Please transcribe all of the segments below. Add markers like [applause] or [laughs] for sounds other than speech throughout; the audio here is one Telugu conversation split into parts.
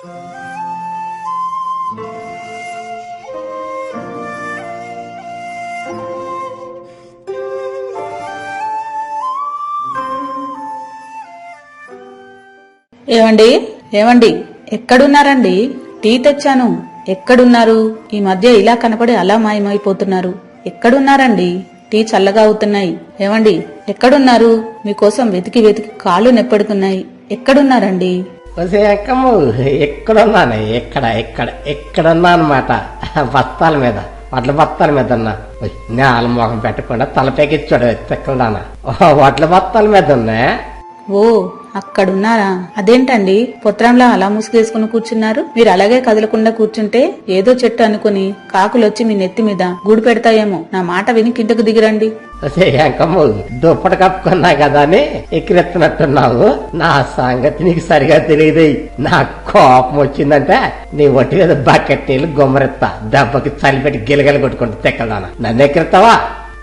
ఏమండి ఏమండి ఎక్కడున్నారండి? టీ తెచ్చాను. ఎక్కడున్నారు? ఈ మధ్య ఇలా కనపడి అలా మాయమైపోతున్నారు. ఎక్కడున్నారండి? టీ చల్లగా అవుతున్నాయి. ఏమండి ఎక్కడున్నారు? మీకోసం వెతికి వెతికి కాళ్ళు నెప్పడుకున్నాయి ఎక్కడున్నారండి? కొంచెం అక్కమ్మ ఎక్కడున్నాను? ఎక్కడ ఎక్కడ ఎక్కడున్నా అనమాట బస్తాల మీద వడ్ల బస్తాల మీద ఉన్నా. నేల మొహం పెట్టకుండా తలపైకిచ్చాడు తిక్కలదానా వడ్ల బస్తాల మీద ఉన్నా. ఓ అక్కడున్నారా? అదేంటండి? పొత్రంలా అలా ముసుగేసుకుని కూర్చున్నారు? మీరు అలాగే కదలకుండా కూర్చుంటే ఏదో చెట్టు అనుకుని కాకులొచ్చి మీ నెత్తి మీద గూడు పెడతాయేమో. నా మాట విని కిందకు దిగిరండి. దుప్పట అంకమ్మ దుప్పటి కప్పుకున్నా కదా అని ఎక్కిరెత్తున్నట్టున్నావు నా సంగతి నీకు సరిగా తెలియదు. నా కోపం వచ్చిందంటే నీ ఒట్టి మీద బకెట్ నీళ్ళు గుమ్మరెత్తా. దెబ్బకి చలిపెట్టి గిలగలు కొట్టుకుంటూ తెక్కదానా నన్ను ఎక్కిరెత్తావా?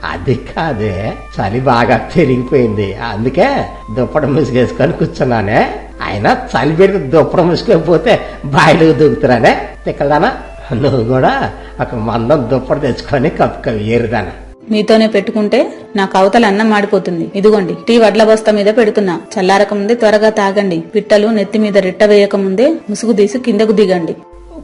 అది కాదే. చలి బాగా పెరిగిపోయింది అందుకే దుప్పటి ముసుగేసుకొని కూర్చున్నానే. అయినా చలి పెడితే దుప్పటి ముసుకపోతే బాయిలకు దూకుతున్నానే. తిక్కదానా నువ్వు కూడా ఒక మందం దుప్పటి తెచ్చుకొని కప్పుక ఏరుదానా? మీతోనే పెట్టుకుంటే నాకు అవతల అన్నం మాడిపోతుంది. ఇదిగోండి టీ వడ్ల బస్తా మీద పెడుతున్నా. చల్లారక ముందే త్వరగా తాగండి. పిట్టలు నెత్తి మీద రెట్ట వేయక ముందే ముసుగు తీసి కిందకు దిగండి.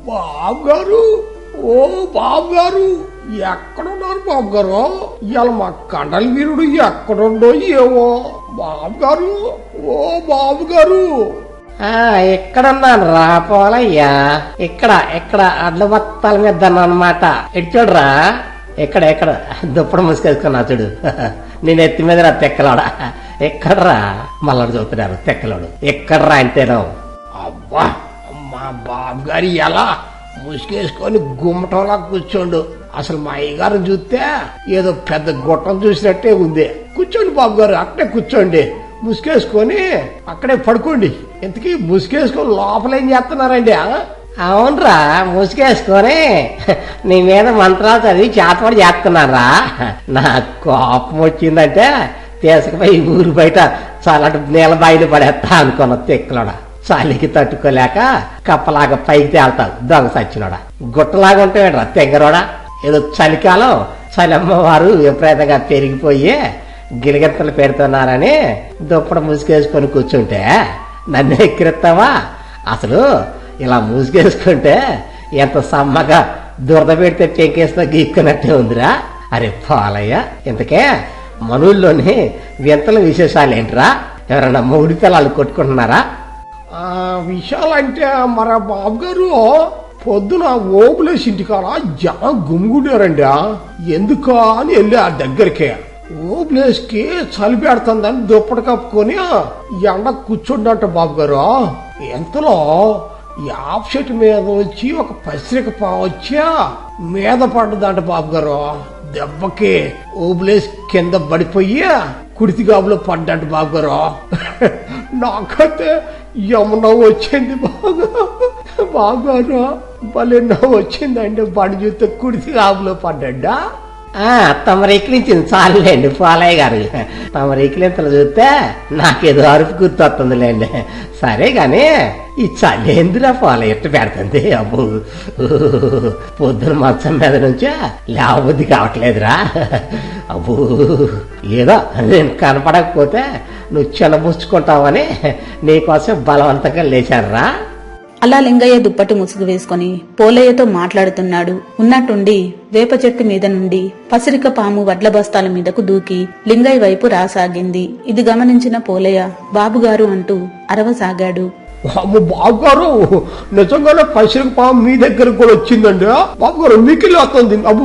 బాబు గారు ఓ బాబు గారు ఎక్కడున్నారు బాబు గారు? ఇవాళ మా కండల వీరుడు ఎక్కడుండో ఏవో? బాబు గారు? ఓ బాబు గారు! ఆ ఎక్కడున్నాను రా పోలయ్యా. ఇక్కడ ఇక్కడ అడ్ల బత్తాల మీద అనమాట ఇటు చూడరా? ఎక్కడ ఎక్కడ? దుప్పడు ముసుకేసుకున్నా చూడు. [laughs] నేను ఎత్తి మీద రా తెక్కలోడా. ఎక్కడరా? మళ్ళీ చూపుతున్నారు తెక్కలోడు. ఎక్కడరా అంటేనో అబ్బా మా బాబు గారు ఎలా ముసుగేసుకొని గుమ్మటంలా కూర్చోండు. అసలు మా అయ్యగారు చూస్తే ఏదో పెద్ద గుట్టం చూసినట్టే ఉంది. కూర్చోండి బాబు గారు అక్కడే కూర్చోండి. ముసుకేసుకొని అక్కడే పడుకోండి. ఇంతకీ ముసుకేసుకొని లోపల ఏం చేస్తున్నారండి? అవునరా ముసుకేసుకొని నీ మీద మంత్రాలు చదివి చేతపడి చేస్తున్నారా నా కోపం వచ్చిందంటే తీసుకుపోయి ఊరు బయట చల్లటి నీళ్ళ బాయిలు పడేస్తా అనుకున్న తెక్కలోడా. చలికి తట్టుకోలేక కప్పలాగా పైకి తేల్తావు దొంగ సచ్చినోడా. గుట్టలాగా ఉంటాడు తెంగరోడా? ఏదో చలికాలం చలమ్మవారు విపరీతంగా పెరిగిపోయి గిలిగెత్తలు పెడుతున్నారని దుప్పడ ముసుగేసుకొని కూర్చుంటే నన్ను ఎక్కిరిస్తావా? అసలు ఇలా ముసుగేసుకుంటే ఎంత సమ్మగా దురద పెడితే టెంకేస్తో గీక్కున్నట్టే ఉందిరా. అరే పాలయ్య ఇంతకే మనుల్లోని వింతల విశేషాలు ఏంట్రా ఎవరన్నా మూడి తలాలు కొట్టుకుంటున్నారా? విషయాలంటే మన బాబు గారు పొద్దున ఓపులేసి ఇంటికాడ జనం గుమ్ముగుడారండి ఎందుకా అని వెళ్ళి ఆ దగ్గరికి. ఓపులేస్కి చలి పెడుతుందని దుప్పటి కప్పుకొని ఎండ కూర్చుండంట బాబు గారు ఎంతలో? యాప్ మీద వచ్చి ఒక పసిరిక పాము మీద పడ్డదంట బాబు గారు దెబ్బకి ఓబులేసి కింద పడిపోయి కుడితి గాబులో పడ్డంట బాబు గారు నాకైతే యమున వచ్చింది బాగా బాగారు భలే నవ్వు వచ్చిందండి. బండి చూస్తే కుడిసి కాపులో పడ్డా ఆ తమరు ఎక్కిలించింది చాలులేండి పాలయ్య గారు. తమరు ఎక్కిలింతలు చూస్తే నాకేదో అరుపు గుర్తొస్తుందిలేండి. సరే గాని ఈ చలేందిరా పాలయ్య ఎట్టు పెడుతుంది? అబ్బో. పొద్దున మంచం మీద నుంచి లేవబుద్ధి కావట్లేదురా. అబ్బో. ఏదో నేను కనపడకపోతే నువ్వు చిన్నబుచ్చుకుంటావని నీకోసం బలవంతంగా లేచారా అలా లింగయ్య దుప్పటి ముసుగు వేసుకొని పోలయ్యతో మాట్లాడుతున్నాడు. ఉన్నట్టుండి వేప చెట్టు మీద నుండి పసిరిక పాము వడ్ల బస్తాల మీదకు దూకి లింగయ్య వైపు రాసాగింది. ఇది గమనించిన పోలయ్య బాబుగారు అంటూ అరవసాగాడు. బాబు బాబు గారు నిజంగానే పైసలకు పాము మీ దగ్గరకు కూడా వచ్చిందండి. బాబు గారు మిక్కిలి వస్తుంది అబ్బు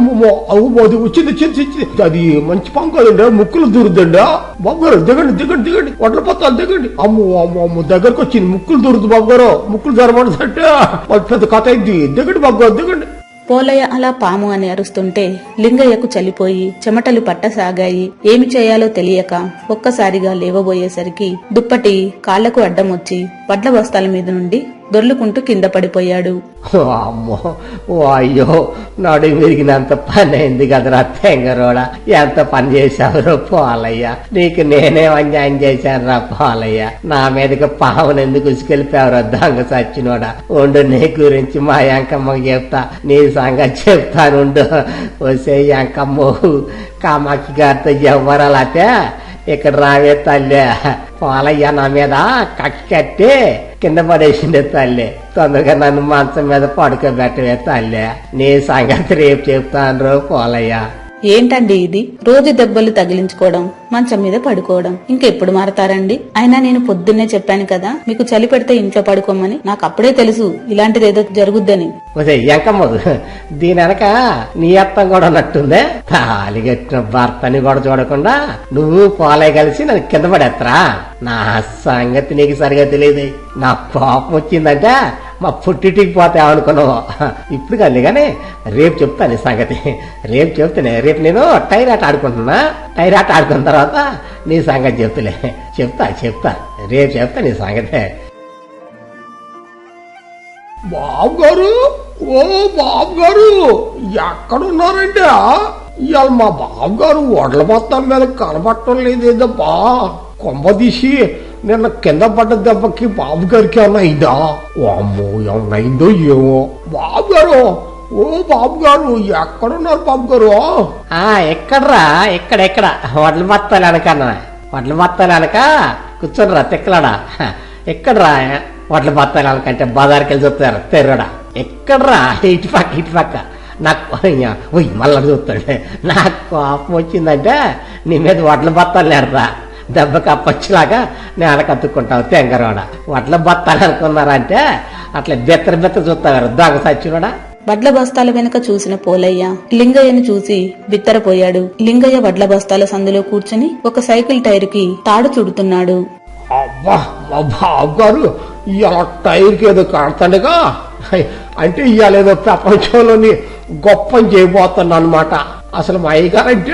అబ్బు అది వచ్చింది వచ్చింది అది మంచి పాము కాదండి ముక్కులు దూరుద్దండి. బాబు గారు దిగండి దిగండి దిగండి. వడ్ల పత్తాలు దిగండి. అమ్మో అమ్మో అమ్మో దగ్గరకు వచ్చింది. ముక్కులు దూరుద్ది బాబు గారు ముక్కులు జరబడుతుంటే పెద్ద కథ అయింది. దిగండి బాబు గారు దిగండి. పోలయ్య అలా పాము అని అరుస్తుంటే లింగయ్యకు చలిపోయి చెమటలు పట్టసాగాయి. ఏమి చేయాలో తెలియక ఒక్కసారిగా లేవబోయేసరికి దుప్పటి కాళ్ళకు అడ్డం వచ్చి వడ్ల బస్తాల మీద నుండి దొర్లుకుంటూ కింద పడిపోయాడు. అమ్మో ఓ అయ్యో నడు విరిగినంత పని అయింది కదరా తెంగరోడ. ఎంత పని చేశావురో పోలయ్యా. నీకు నేనే అన్యాయం చేశానురా పోలయ్య. నా మీదకి పావును ఎందుకు ఉసుకెళ్ళిపోయావురా దొంగ సచ్చినోడా? ఉండు నీ గురించి మా యాంకమ్మకి చెప్తా. నీ సంగతి చెప్తానుండు. వసే యాంకమ్మో కామాక్షి గారితో ఎవ్వరాలతే ఇక్కడ రావే తల్లే. పాలయ్య నా మీద కక్ష కట్టి కింద పడేసిండే తల్లి. తొందరగా నన్ను మంచం మీద పడుకోబెట్టవే తల్లి. నీ సంగతి రేపు చెప్తాను రో పోలయ్య. ఏంటండి ఇది? రోజు దెబ్బలు తగిలించుకోవడం మంచం మీద పడుకోవడం. ఇంకెప్పుడు మారతారండి? అయినా నేను పొద్దున్నే చెప్పాను కదా మీకు చలి పెడితే ఇంట్లో పడుకోమని. నాకు అప్పుడే తెలుసు ఇలాంటిది ఏదో జరుగుద్దని దీని వెనక నీ అత్తం కూడా ఉన్నట్టుందే. తాలిగట్టిన భర్తని కూడా చూడకుండా నువ్వు పోలే కలిసి నన్ను కింద పడేత్తరా? నా సంగతి నీకు సరిగా తెలియదు. నా కోపం వచ్చిందంటే మా పుట్టిటికి పోతే అనుకున్నావు ఇప్పుడు కాదు కానీ రేపు చెప్తాను సంగతి. రేపు చెప్తానే రేపు నేను టైర్ ఆట ఆడుకుంటున్నా. టైర్ ఆట ఆడుకున్న తర్వాత నీ సంగతి చెప్తలే. చెప్తా చెప్తా. రేపు చెప్తా నీ సంగతే. బాబు గారు ఓ బాబు గారు ఎక్కడున్నారండి ఇవాళ మా బాబు గారు వడ్ల మొత్తం మీద కనబట్టం లేదేదబ్బా. కొంబ తీసి నిన్న కింద పడ్డ దెబ్బకి బాబు గారికి ఏమన్నా అయిందా? అమ్మో ఏమన్నా అయిందో ఏమో. బాబు గారు ఓ బాబు గారు ఎక్కడున్నారు బాబు గారు? ఆ ఎక్కడ్రా? ఎక్కడ ఎక్కడ? వడ్ల బత్తాలు వడ్లు వడ్ల బత్తాలు వెనక? కూర్చోనరా తిక్కలాడా? ఎక్కడ్రా? వడ్ల బత్తాలు వెనకంటే బజార్కి వెళ్ళి చూస్తారు తెర్రడా? ఎక్కడ్రా? ఇటు పక్క ఇటు పక్క. నాకు ఉయ్ మళ్ళీ చూస్తాడు. నాకు కోపం వచ్చిందంటే నీ మీద వడ్ల బత్తాలు నేడరా దెబ్బ కప్పొచ్చేలాగా నేను కత్తుక్కుంటావు తెంగరోడ. వడ్ల బత్తాలు అనుకున్నారంటే అట్లా బెత్తర బెత్తర చూస్తావారు దొంగ సచ్చినోడా. వడ్ల బస్తాల వెనుక చూసిన పోలయ్య లింగయ్యను చూసి బిత్తరపోయాడు. లింగయ్య వడ్ల బస్తాల సందులో కూర్చుని ఒక సైకిల్ టైరుకి తాడు చుడుతున్నాడు. అబ్బా మా ఇవాళ టైర్కి ఏదో కడతాడుగా అంటే ఇవాళ ఏదో ప్రపంచంలోని గొప్ప చేయబోతున్నా అనమాట అసలు మా అయ్యగారంటే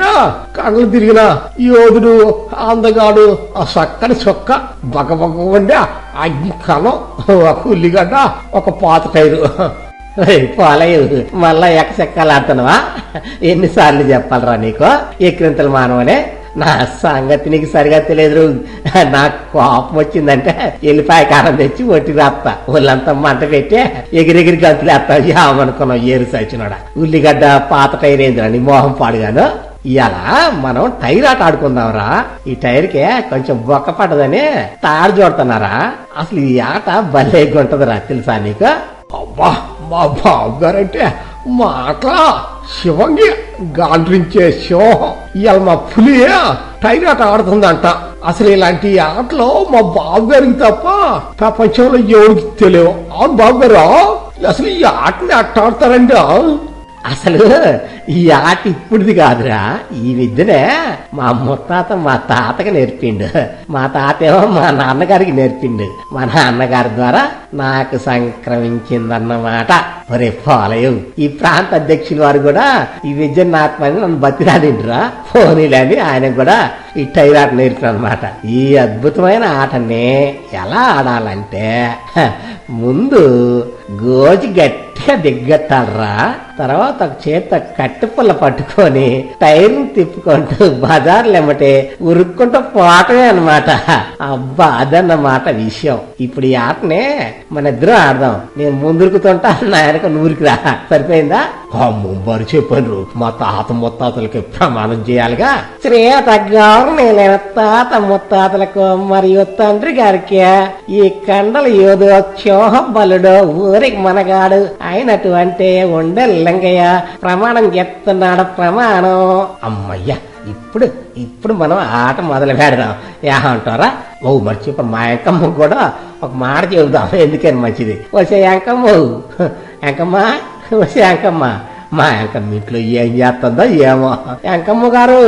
కళ్ళు తిరిగిన యోధుడు అందగాడు ఆ చక్కని చొక్క బగ బగ ఉండే అగ్ని కలం ఒక ఉల్లిగడ్డ ఒక పాత టైరు. పోలేదు మళ్ళా ఎక్కసెక్కాలు ఎన్నిసార్లు చెప్పాలరా నీకు? ఎక్కిరింతలు మానవనే. నా సంగతి నీకు సరిగా తెలియదు నాకు కోపం వచ్చిందంటే ఎల్లిపాయ కారం తెచ్చి ఒట్టి రాస్తా ఒళ్ళంతా మంట పెట్టి ఎగిరెగిరి గంతులేస్తా ఏమనుకున్నావు? ఏరు సచ్చినోడా. ఉల్లిగడ్డ పాత టైర్ ఏందిరా? నీ మోహం పాడుగాను. ఇలా మనం టైర్ ఆట ఆడుకుందాంరా. ఈ టైర్ కే కొంచెం బొక్క పడదని తాడు చూడుతున్నారా అసలు ఈ ఆట భలే ఉంటదిరా తెలుసా నీకు? అబ్బా మా బాబు గారంటే మాట శివంగి గాండ్రించే సింహం ఇవాళ మా పులి టైరాట ఆడుతుందంట. అసలు ఇలాంటి ఆటలో మా బాబు గారికి తప్ప ప్రపంచంలో ఎవరికి తెలియవు. అవును బాబు గారు అసలు ఈ ఆటని అట్ట ఆడతారండి అసలు ఈ ఆట ఇప్పుడుది కాదురా. ఈ విద్యనే మా ముత్తాత మా తాతకి నేర్పిండు. మా తాత ఏమో మా నాన్నగారికి నేర్పిండు. మా నాన్నగారి ద్వారా నాకు సంక్రమించిందన్నమాట. ఒరే పోలయం ఈ ప్రాంత అధ్యక్షుల వారు కూడా ఈ విద్య నాటమని నన్ను బతిరాడిండ్రా. పోనీలని ఆయన కూడా ఈ టైర్ ఆట నేర్పిన అనమాట ఈ అద్భుతమైన ఆటని ఎలా ఆడాలంటే ముందు గోజు గట్టిగా దిగ్గట్టాలరా. తర్వాత ఒక చేత కట్టుపుల్ల పట్టుకొని టైర్ తిప్పుకుంటూ బజార్లు ఎమ్మటే ఉరుక్కుంటూ పోవటమే అనమాట అబ్బా అదన్నమాట విషయం. ఇప్పుడు ఈ ఆటనే మన ఇద్దరం ఆడదాం. నేను ముందురుకుతుంటా నా వెనక నూరికి రా సరిపోయిందా మరి చెప్పాను మా తాత ముత్తాతలకి ప్రమాణం చేయాలిగా? శ్రేయత గౌరవనీయులైన తాత ముత్తాతలకు మరియు తండ్రి గారికి ఈ కండల ఏదో చోహ బలుడు ఊరికి మనగాడు అయినటువంటి ఉండే లింగయ్య ప్రమాణం చెప్తున్నాడు ప్రమాణం. అమ్మయ్య ఇప్పుడు ఇప్పుడు మనం ఆట మొదలు పెడదాం ఏమంటారా ఓ మర్చిపో మా ఎంకమ్మ కూడా ఒక మాట చెబుదాం. ఎందుకని మంచిది? వచ్చే ఎంకమ్మ. ఎంకమ్మ వచ్చే ఎంకమ్మ. మా ఎంకమ్మ ఇంట్లో ఏం చేస్తుందో ఏమో. ఎంకమ్మ గారు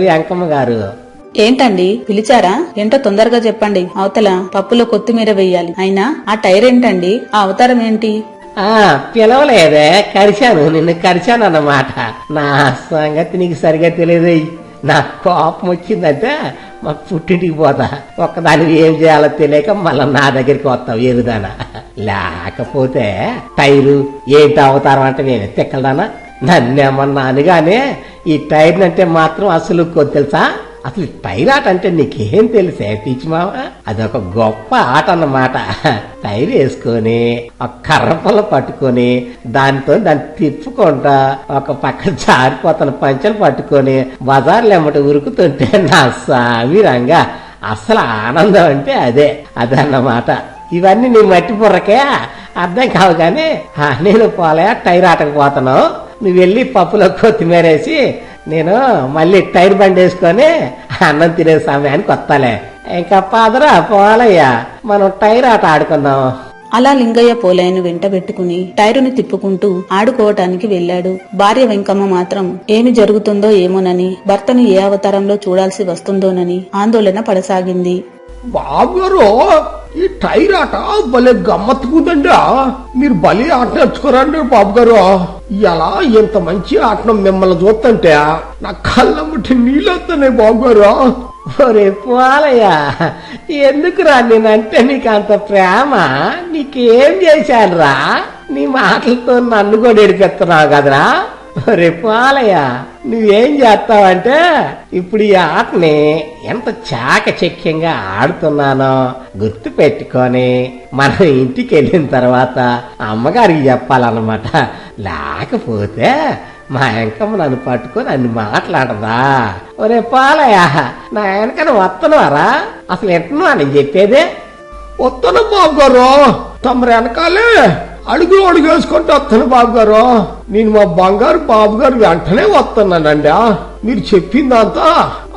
ఎంకమ్మ గారు. ఏంటండి? పిలిచారా? ఏంటో తొందరగా చెప్పండి. అవతల పప్పులో కొత్తిమీర వెయ్యాలి అయినా ఆ టైర్ ఏంటండి? ఆ అవతారం ఏంటి? ఆ పిలవలేదే కరిచాను నిన్ను కరిచాను అన్నమాట. నా సంగతి నీకు సరిగా తెలియదు. నా కోపం వచ్చిందంటే మా పుట్టింటికి పోతా. ఒక్కదానికి ఏం చేయాలో తెలియక మళ్ళీ నా దగ్గరికి వస్తావు ఎరుదానా లేకపోతే టైరు ఏంటి అవతారం అంటే నేను తిక్కలదానా? నన్నేమన్నా అనగానే ఈ టైర్ అంటే మాత్రం అసలు కొద్ది తెలుసా? అసలు ఈ టైర్ ఆట అంటే నీకేం తెలుసే పిచ్చి మావ అదొక గొప్ప ఆట అన్నమాట. టైర్ వేసుకొని ఒక కర్ర పట్టుకొని దానితో దాన్ని తిప్పుకుంటా ఒక పక్క జారిపోతున్న పంచలు పట్టుకొని బజార్లు ఎమ్మట ఉరుకుతుంటే నా సామి రంగా అసలు ఆనందం అంటే అదే అదన్నమాట. ఇవన్నీ నీ మట్టి బుర్రకే అర్థం కావు కానీ "ఆ, నేను పోలే టైర్ ఆటకు పోతాను నువ్వు వెళ్ళి పప్పులో కొత్తిమీరేసి నేను మళ్ళీ టైర్ బండి వేసుకొని అన్నం తినే సమయానికి వస్తాలే. ఇంకా పాదరా పోవాలయ్యా. మనం టైర్ ఆట ఆడుకుందాం. అలా లింగయ్య పోలయ్యను వెంట పెట్టుకుని టైరుని తిప్పుకుంటూ ఆడుకోవటానికి వెళ్ళాడు. భార్య వెంకమ్మ మాత్రం ఏమి జరుగుతుందో ఏమోనని భర్తను ఏ అవతారంలో చూడాల్సి వస్తుందోనని ఆందోళన పడసాగింది. బాబుగారు ఈ టైర్ ఆట భలే గమ్మత్తుకుందండి. మీరు భలే ఆట నేర్చుకోరండి బాబు గారు ఇలా ఇంత మంచి ఆటను మిమ్మల్ని చూస్తుంటే నా కళ్ళ ముట్టి నీళ్ళు వస్తున్నాయి బాబు గారు ఒరే పోలయ్యా ఎందుకురా నేనంటే నీకు అంత ప్రేమ? నీకేం చేశానురా? నీ మాటలతో నన్ను కూడా ఎడిపెత్తున్నావు కదరా? రేపాలయ్యా నువ్వేం చేస్తావంటే ఇప్పుడు ఈ ఆటని ఎంత చాకచక్యంగా ఆడుతున్నానో గుర్తు పెట్టుకొని మనం ఇంటికి వెళ్ళిన తర్వాత అమ్మగారికి చెప్పాలన్నమాట. లేకపోతే మా వెంకమ్మ నన్ను పట్టుకొని అన్ని మాట్లాడదా? ఒరే పాలయ్య నా వెనకన వస్తున్నారా అసలు ఎట్ను అని చెప్పేదే? వస్తున్నా బాబు గారు తమరు వెనకాలే. అడుగు అడుగు వేసుకుంటూ వస్తాను బాబు గారు. నేను మా బంగారు బాబు గారు వెంటనే వస్తున్నానండి. మీరు చెప్పిందంతా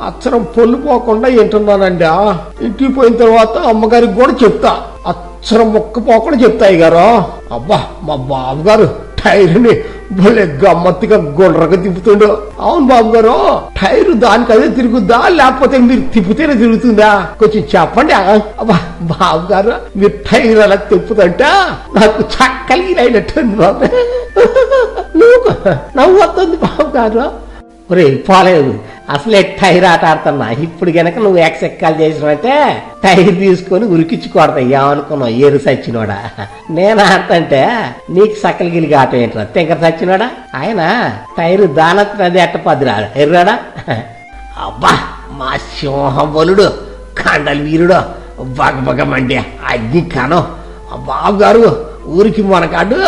అచ్చరం పొల్లు పోకుండా వింటున్నానండి ఇంటికి పోయిన తర్వాత అమ్మగారికి కూడా చెప్తా. అచ్చరం మొక్క పోకుండా చెప్తాయి గారు. అబ్బా మా బాబు గారు టైర్ని భలే గమ్మత్తుగా గుండ్రగా తిప్పుతుండు. అవును బాబు గారు టైర్ దానికి అదే తిరుగుద్దా? లేకపోతే మీరు తిప్పితేనే తిరుగుతుందా? కొంచెం చెప్పండి అబ్బా బాబు గారు మీరు టైర్ అలా తిప్పుదంట నాకు చక్కలిగినట్టు బాబు. నువ్వు నవ్వు వస్తుంది బాబు గారు ఒరే పోలేదు. అసలే టైర్ ఆట ఆడుతున్నా. ఇప్పుడు గనక నువ్వు ఎక్సెక్కాలు చేసినట్టే టైర్ తీసుకొని ఉరికిచ్చుకోడతా ఏమనుకున్నావు? ఏరు సచ్చినోడా? నేను ఆడుతుంటే నీకు సక్కలు ఆట ఏంట్రా? తింకర సచ్చినోడా? ఆయన టైరు దానత్రది ఎట్ట పదిరా ఎర్రాడా? అబ్బా మా సింహం బలుడు కండలు వీరుడు బగబగమండి అగ్ని కనం. బాబు గారు ఊరికి మనకాడు.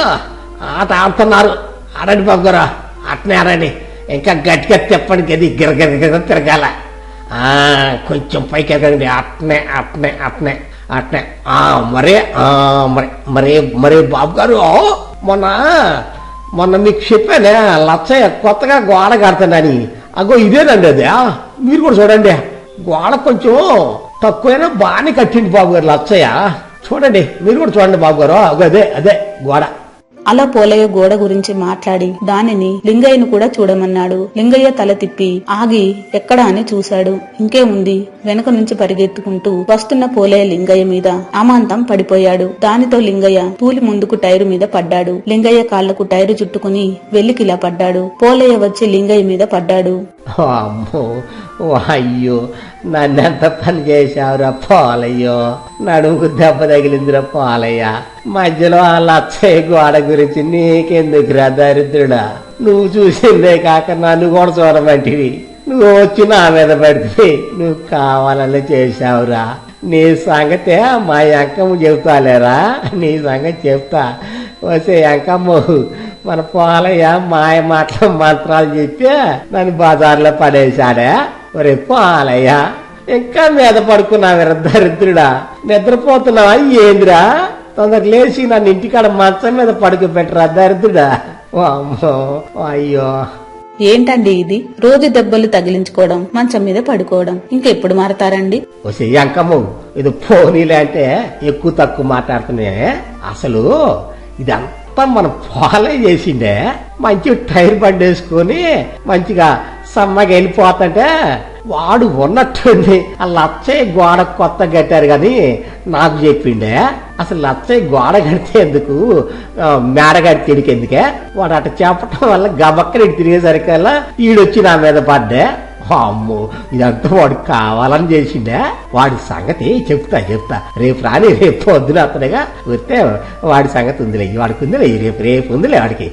ఆట ఆడుతున్నారు. ఆడండి బాబు గారు. అట్నే ఆడండి. ఇంకా గట్టిగా తిప్పడానికి అది గిరగిర తిరగాల కొంచెం పైకి ఎదగండి అట్నే అట్నే అట్నే అట్నే ఆ మరే ఆ మరి మరే మరే బాబు గారు మొన్న మొన్న మీకు చెప్పానే లచ్చయ్య కొత్తగా గోడ కడతానని అగో ఇదేనండి అది మీరు కూడా చూడండి గోడ కొంచెం తక్కువైనా బాగానే కట్టింది బాబు గారు లచ్చయ్య చూడండి మీరు కూడా చూడండి బాబు గారు అగో అదే అదే గోడ అలా పోలయ్య గోడ గురించి మాట్లాడి దానిని లింగయ్యను కూడా చూడమన్నాడు. లింగయ్య తల తిప్పి ఆగి ఎక్కడా? అని చూశాడు. ఇంకేముంది? వెనక నుంచి పరిగెత్తుకుంటూ వస్తున్న పోలయ్య లింగయ్య మీద అమాంతం పడిపోయాడు. దానితో లింగయ్య తూలి ముందుకు టైరు మీద పడ్డాడు. లింగయ్య కాళ్ళకు టైరు చుట్టుకుని వెల్లికిలా పడ్డాడు. పోలయ్య వచ్చి లింగయ్య మీద పడ్డాడు. అమ్మో ఓ అయ్యో నన్నెంత పని చేశావురా పాలయ్యో? నడుముకు దెబ్బ తగిలిందిరా పాలయ్య. మధ్యలో ఆ లచ్చయ్య గోడ గురించి నీకెందుకురా దరిద్రుడా? నువ్వు చూసిందే కాక నన్ను కూడా చూడమంటివి. నువ్వు వచ్చి నా మీద పడితే నువ్వు కావాలని చేశావురా. నీ సంగతే మా అంకమ్మ చెబుతాలేరా? నీ సంగతి చెప్తా. వసే అంకమ్మ మన పోలయ్య మాయ మాటలు మంత్రాలు చెప్పి నన్ను బజార్లో పడేశాడే. ఒరే పోలయ్య ఇంకా మీద పడుకున్నావు దరిద్రుడా. నిద్రపోతున్నావా? ఏందిరా? తొందర లేచి నన్ను ఇంటికాడ మంచం మీద పడుకోబెట్టరా దరిద్రుడా. అమ్మో అయ్యో. ఏంటండి ఇది? రోజు దెబ్బలు తగిలించుకోవడం మంచం మీద పడుకోవడం. ఇంకెప్పుడు మారతారండి? అంకమ్మ ఇది పోనీలే అంటే ఎక్కువ తక్కువ మాట్లాడుతున్నాయే. అసలు ఇదంతా మనం ఫాలో చేసిండే మంచి టైర్ బండి వేసుకొని మంచిగా సమ్మగా వెళ్ళిపోతుంటే వాడు ఉన్నట్టుంది. ఆ లచ్చయ్య గోడ కొత్త కట్టారు కానీ నాకు చెప్పిండే అసలు లచ్చయ్య గోడ కడితే ఎందుకు? ఆ, మేడ కడితే ఎందుకే? వాడు అట చెప్పటం వల్ల గబక్కడి తిరిగేసరికల్లా ఈడొచ్చి నా మీద పడ్డే. అమ్మో ఇదంతా వాడు కావాలని చేసిండే. వాడి సంగతి చెప్తా చెప్తా. రేపు రాని రేపు పొద్దున అతనిగా వస్తే వాడి సంగతి ఉందిలే. వాడికి ఉందిలే రేపు రేపు ఉందిలే వాడికి.